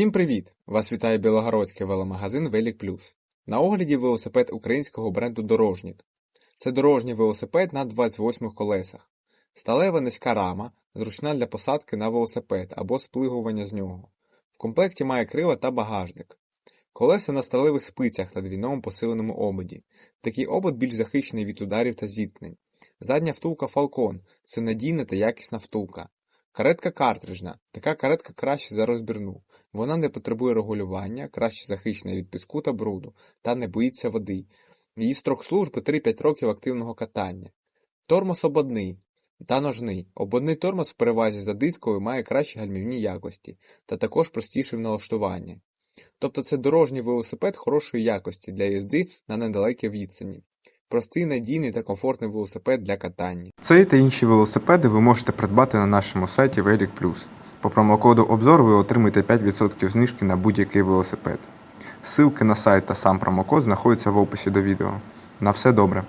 Всім привіт! Вас вітає Білогородський веломагазин Велик Плюс. На огляді велосипед українського бренду Дорожнік. Це дорожній велосипед на 28 колесах. Сталева низька рама, зручна для посадки на велосипед або сплигування з нього. В комплекті має крила та багажник. Колеса на сталевих спицях на двійному посиленому ободі. Такий обод більш захищений від ударів та зіткнень. Задня втулка Falcon – це надійна та якісна втулка. Каретка картриджна. Така каретка краще за розбірну. Вона не потребує регулювання, краще захищена від піску та бруду, та не боїться води. Її строк служби 3-5 років активного катання. Тормоз ободний та ножний. Ободний тормоз в перевазі за дисковою має кращі гальмівні якості, та також простіший в налаштуванні. Тобто це дорожній велосипед хорошої якості для їзди на недалекій відстані. Простий, надійний та комфортний велосипед для катання. Цей та інші велосипеди ви можете придбати на нашому сайті Велік Плюс. По промокоду обзор ви отримаєте 5% знижки на будь-який велосипед. Ссылки на сайт та сам промокод знаходяться в описі до відео. На все добре!